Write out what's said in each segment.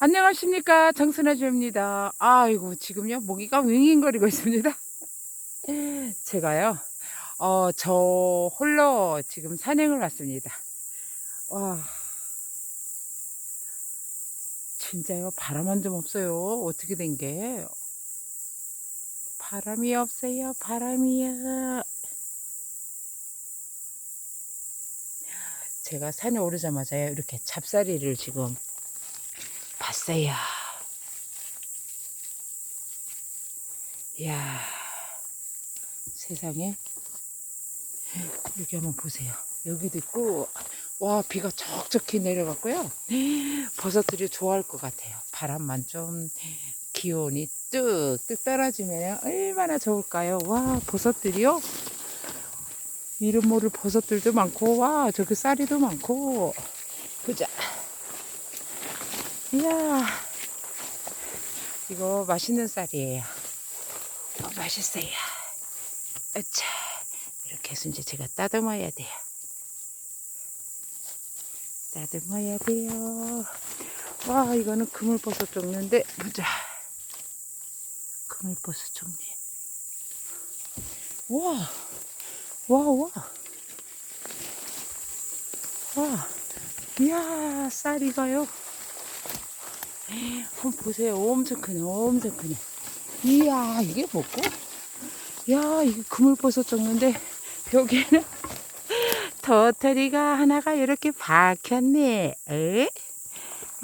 안녕하십니까. 정순아주입니다. 아이고 지금요? 모기가 윙윙거리고 있습니다. 제가요 어, 저 홀로 지금 산행을 왔습니다. 와. 진짜요? 바람 좀 없어요. 어떻게 된 게? 바람이 없어요. 바람이야. 제가 산에 오르자마자 이렇게 잡사리를 지금 봤어요. 이야, 세상에. 여기 한번 보세요. 여기도 있고, 와, 비가 척척히 내려갔고요. 버섯들이 좋아할 것 같아요. 바람만 좀, 기온이 뚝뚝 떨어지면 얼마나 좋을까요? 와, 버섯들이요? 이름 모를 버섯들도 많고, 와, 저기 쌀이도 많고, 보자. 이야, 이거 맛있는 쌀이에요. 어, 맛있어요. 아차, 이렇게 해서 이제 제가 따듬어야 돼요. 따듬어야 돼요. 와, 이거는 그물버섯 종류인데, 보자. 그물버섯 종류. 와, 와, 와. 와, 이야, 쌀이가요. 한번 보세요. 엄청 크네, 엄청 크네. 이야, 이게 뭐고? 야, 이게 그물버섯 줬는데, 여기는 도토리가 하나가 이렇게 박혔네. 에?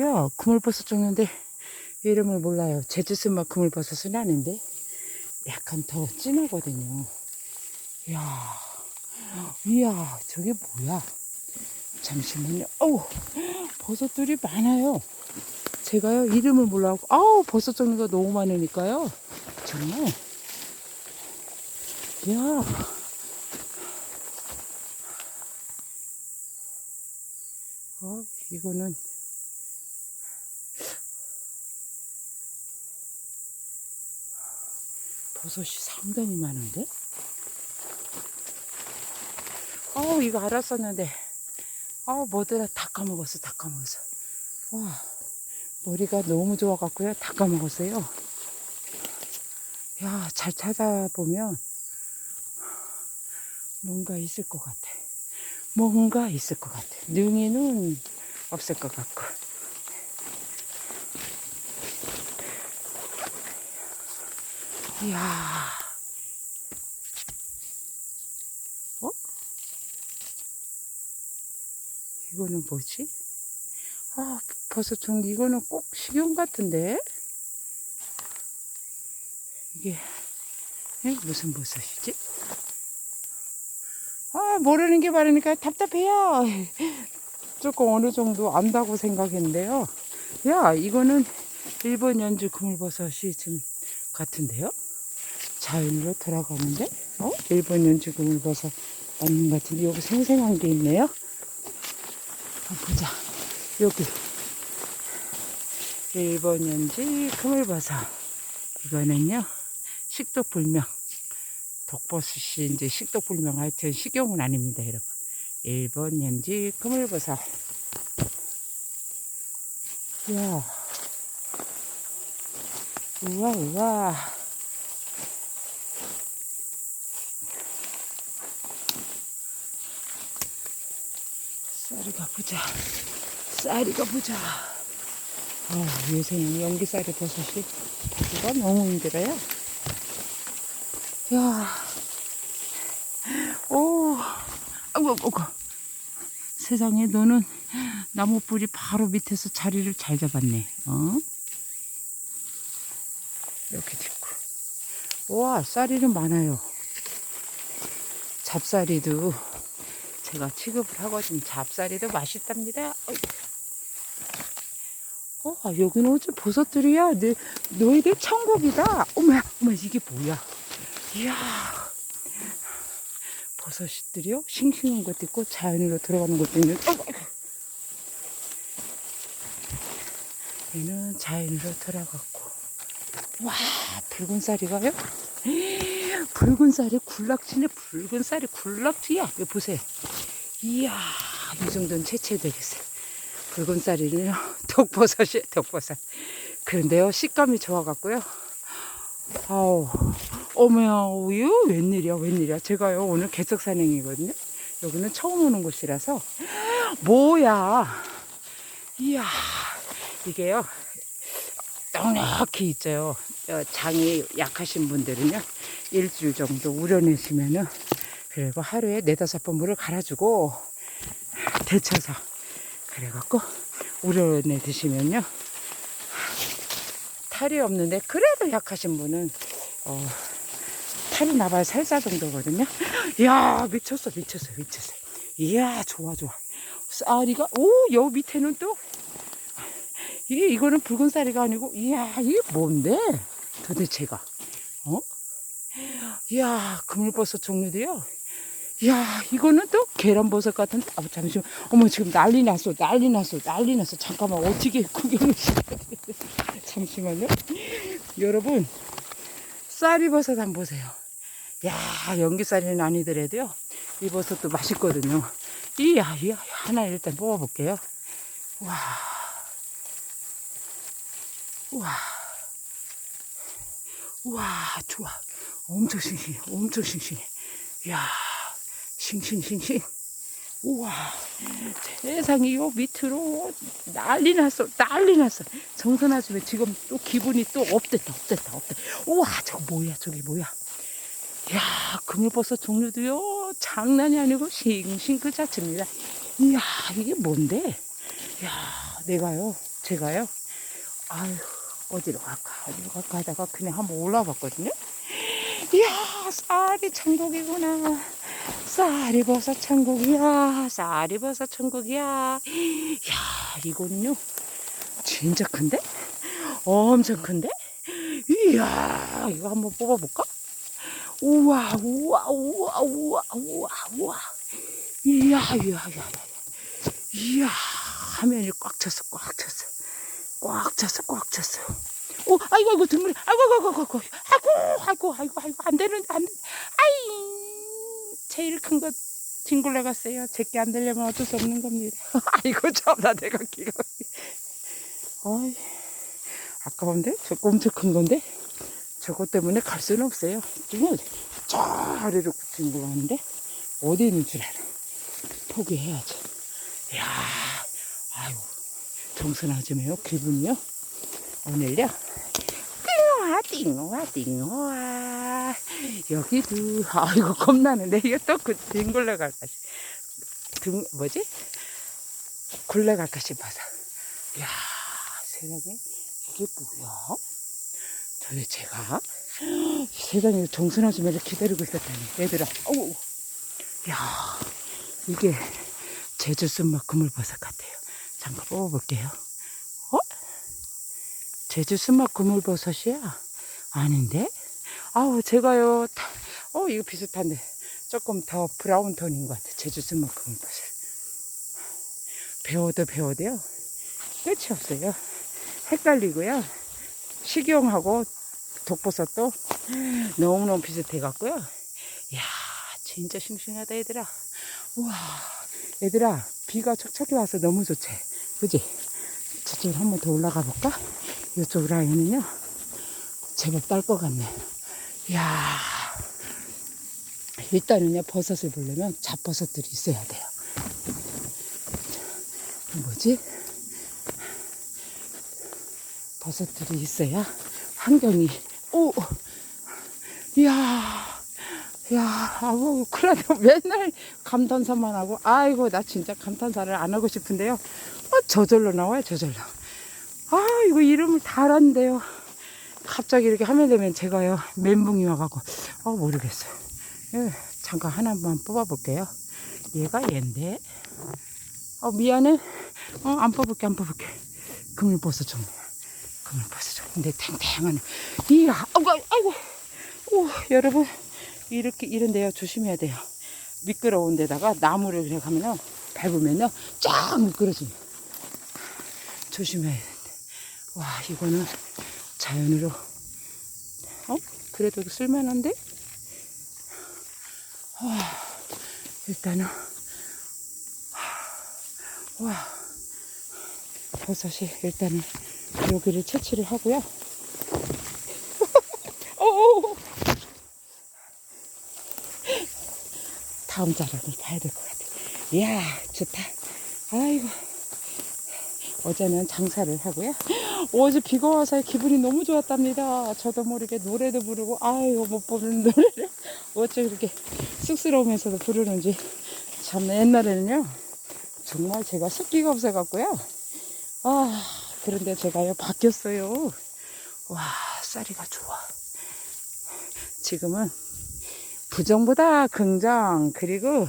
야, 그물버섯 줬는데, 이름을 몰라요. 제주스맛 그물버섯은 아는데, 약간 더 진하거든요. 이야, 이야, 저게 뭐야? 잠시만요. 어우, 버섯들이 많아요. 제가요 이름을 몰라고 아우 버섯 종류가 너무 많으니까요. 정말. 야. 어, 이거는. 버섯이 상당히 많은데? 아우 이거 알았었는데. 아우 뭐더라? 다 까먹었어 다 까먹었어. 와 머리가 너무 좋아갖고요. 다 까먹었어요. 야, 잘 찾아보면 뭔가 있을 것 같아. 뭔가 있을 것 같아. 능이는 없을 것 같고. 이야. 어? 이거는 뭐지? 아, 버섯 종류 이거는 꼭 식용 같은데? 이게 에? 무슨 버섯이지? 아 모르는 게 많으니까 답답해요. 조금 어느 정도 안다고 생각했는데요. 야 이거는 일본 연주 그물버섯이 지금 같은데요? 자연으로 돌아가는데? 어? 일본 연주 그물버섯 맞는 것 같은데 여기 생생한 게 있네요. 보자 여기. 일본 연지 그물버섯 이거는요 식독불명. 독버섯이 이제 식독불명. 하여튼 식용은 아닙니다 여러분. 일본 연지 그물버섯 이야. 우와 우와. 쌀이가 보자 쌀이가 보자 아, 요새는 연기살이 버섯이 보기가 너무 힘들어요. 야, 오, 아이고, 아이고, 아이고. 세상에 너는 나무 뿌리 바로 밑에서 자리를 잘 잡았네. 어? 이렇게 됐고. 와, 쌀이는 많아요. 잡쌀이도 제가 취급을 하거든요. 잡쌀이도 맛있답니다. 어이구. 어, 아, 여기는 어째 버섯들이야. 너, 너희들 천국이다. 어머, 어머, 이게 뭐야? 이야. 버섯들이요? 싱싱한 것도 있고, 자연으로 들어가는 것도 있는, 어, 얘는 자연으로 들어갔고. 와, 붉은 쌀이가요? 붉은 쌀이 굴락치네, 붉은 쌀이 굴락치야. 이거 보세요. 이야, 이 정도는 채채 되겠어요. 붉은 쌀이는요, 독버섯이 독버섯. 그런데요 식감이 좋아갖고요. 아우 어머야 우유 웬일이야 웬일이야 제가요 오늘 개척 산행이거든요. 여기는 처음 오는 곳이라서 뭐야 이야 이게요 넉넉히 있어요. 어, 장이 약하신 분들은요 일주일 정도 우려내시면은 그리고 하루에 네다섯 번 물을 갈아주고 데쳐서 그래갖고 우려내 드시면요 탈이 없는데 그래도 약하신 분은 어, 탈이 나봐야 살사 정도거든요. 이야 미쳤어 미쳤어 미쳤어. 이야 좋아 좋아. 쌀이가 오여 밑에는 또 이게 이거는 붉은 쌀이가 아니고 이야 이게 뭔데 도대체가 어? 이야 그물버섯 종류도요. 이야 이거는 또 계란버섯 같은데 아 잠시만. 어머 지금 난리 났어 난리 났어 난리 났어. 잠깐만 어떻게 구경을 시 잠시만요. 여러분 쌀이버섯 한번 보세요. 야 연기쌀이는 아니더라도요. 이 버섯도 맛있거든요. 이야 이야 하나 일단 뽑아볼게요. 와. 와. 와, 좋아. 엄청 싱싱해. 엄청 싱싱해. 이야, 싱싱싱싱. 우와, 세상에 요 밑으로 난리 났어. 난리 났어. 정선 아줌마 지금 또 기분이 또 업됐다, 업됐다, 업됐다. 우와, 저거 뭐야, 저기 뭐야. 이야, 그물버섯 종류도요, 장난이 아니고 싱싱 그 자체입니다. 이야, 이게 뭔데? 이야, 내가요, 제가요, 아유, 어디로 갈까, 어디로 갈까 하다가 그냥 한번 올라와 봤거든요. 이야, 쌀이 천국이구나. 쌀이 버섯 천국이야. 쌀이 버섯 천국이야. 이야, 이거는요, 진짜 큰데? 엄청 큰데? 이야, 이거 한번 뽑아볼까? 우와, 우와, 우와, 우와, 우와, 우와. 이야, 이야, 이야, 이야. 화면이 꽉 찼어, 꽉 찼어. 꽉 찼어, 꽉 찼어. 오, 아이고, 아이고, 등물이, 아이고, 아이고, 아이고, 아이고, 아이고, 아이고, 아이고, 아이고, 안 되는, 안 돼. 아이, 제일 큰 거 뒹굴러 갔어요. 제게 안 되려면 어쩔 수 없는 겁니다. 아이고, 참나, 내가 기가. 어이, 아까운데? 저거 엄청 큰 건데? 저것 때문에 갈 수는 없어요. 지금 저 아래로 굳힌 거 같는데? 어디 있는 줄 알아. 포기해야지. 이야, 아유, 정선하지매요 기분이요? 오늘요? 띵와, 띵와, 띵와. 여기도, 아이고, 겁나는데, 이게 또 그, 뒹굴러 갈까, 싶- 등, 뭐지? 갈까 싶어서. 이야, 세상에, 이게 뭐야? 도대체가? 세상에 정선아줌마를 기다리고 있었다니. 얘들아, 어우, 야 이게 제주 쓴맛 그물버섯 같아요. 잠깐 뽑아볼게요. 어? 제주 쓴맛 그물버섯이야? 아닌데? 아우, 제가요, 다, 어, 이거 비슷한데. 조금 더 브라운 톤인 것 같아. 제주 쓴맛 그물버섯. 배워도 배워도요. 끝이 없어요. 헷갈리고요. 식용하고 독버섯도 너무너무 비슷해 갖고요. 이야, 진짜 싱싱하다, 얘들아. 우와, 얘들아, 비가 척척이 와서 너무 좋지? 그지? 저쪽으로 한 번 더 올라가 볼까? 이쪽 라인은요, 제법 딸 것 같네. 이야, 일단은요, 버섯을 보려면 잡버섯들이 있어야 돼요. 뭐지? 버섯들이 있어야 환경이, 오! 이야, 야, 아우, 큰일 났네. 맨날 감탄사만 하고, 아이고, 나 진짜 감탄사를 안 하고 싶은데요. 어, 저절로 나와요, 저절로. 아, 이거 이름을 다 알았는데요. 갑자기 이렇게 하면 되면 제가요, 멘붕이 와가고, 아, 모르겠어요. 예, 잠깐 하나만 뽑아볼게요. 얘가 얘인데. 어, 미안해. 어, 안 뽑을게, 안 뽑을게. 그물버섯 종류. 그물버섯 종류. 근데 탱탱한. 이야, 아이고, 아이고. 오, 여러분. 이렇게 이런 데요 조심해야 돼요 미끄러운 데다가 나무를 그래 가면은 밟으면요 쫙 미끄러져요 조심해야 돼. 와 이거는 자연으로 어 그래도 쓸만한데 와 일단은 와 버섯이 일단은 여기를 채취를 하고요. 어어. 다음 자락을 봐야 될 것 같아. 이야, 좋다. 아이고. 어제는 장사를 하고요. 어제 비가 와서 기분이 너무 좋았답니다. 저도 모르게 노래도 부르고, 아이고, 못 부르는 노래를 어째 그렇게 쑥스러우면서도 부르는지. 참, 옛날에는요, 정말 제가 습기가 없어갖고요. 아, 그런데 제가요, 바뀌었어요. 와, 쌀이가 좋아. 지금은 부정보다 긍정, 그리고,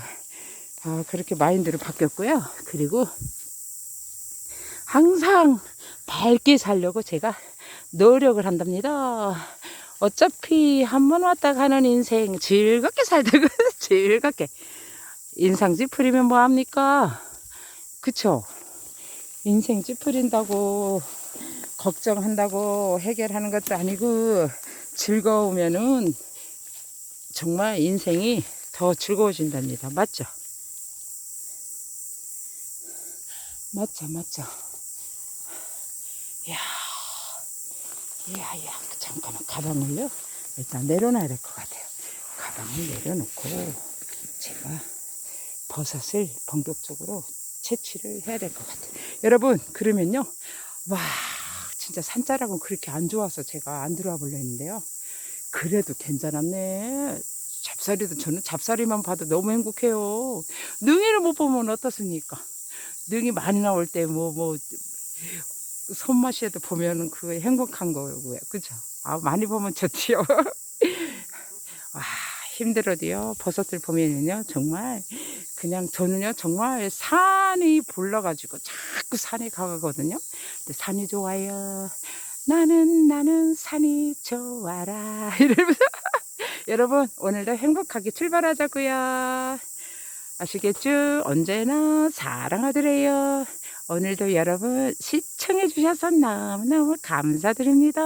아, 그렇게 마인드로 바뀌었고요. 그리고, 항상 밝게 살려고 제가 노력을 한답니다. 어차피 한 번 왔다 가는 인생 즐겁게 살다가 즐겁게 인상 찌푸리면 뭐합니까? 그쵸? 인생 찌푸린다고 걱정한다고 해결하는 것도 아니고 즐거우면은 정말 인생이 더 즐거워진답니다. 맞죠? 맞죠, 맞죠. 이야, 이야, 이야. 잠깐만, 가방을요. 일단 내려놔야 될 것 같아요. 가방을 내려놓고 제가 버섯을 본격적으로 채취를 해야 될 것 같아요. 여러분, 그러면요. 와, 진짜 산자락은 그렇게 안 좋아서 제가 안 들어와 보려 했는데요. 그래도 괜찮았네. 잡사리도 저는 잡사리만 봐도 너무 행복해요. 능이를 못 보면 어떻습니까? 능이 많이 나올 때 뭐뭐 손맛이라도 보면은 그거 행복한 거고요. 그죠? 아 많이 보면 좋지요. 와 힘들어도요 버섯들 보면은요 정말 그냥 저는요 정말 산이 불러가지고 자꾸 산에 가거든요. 근데 산이 좋아요. 나는 나는 산이 좋아라 이러면서 여러분 오늘도 행복하게 출발하자고요. 아시겠죠? 언제나 사랑하더래요. 오늘도 여러분 시청해 주셔서 너무너무 감사드립니다.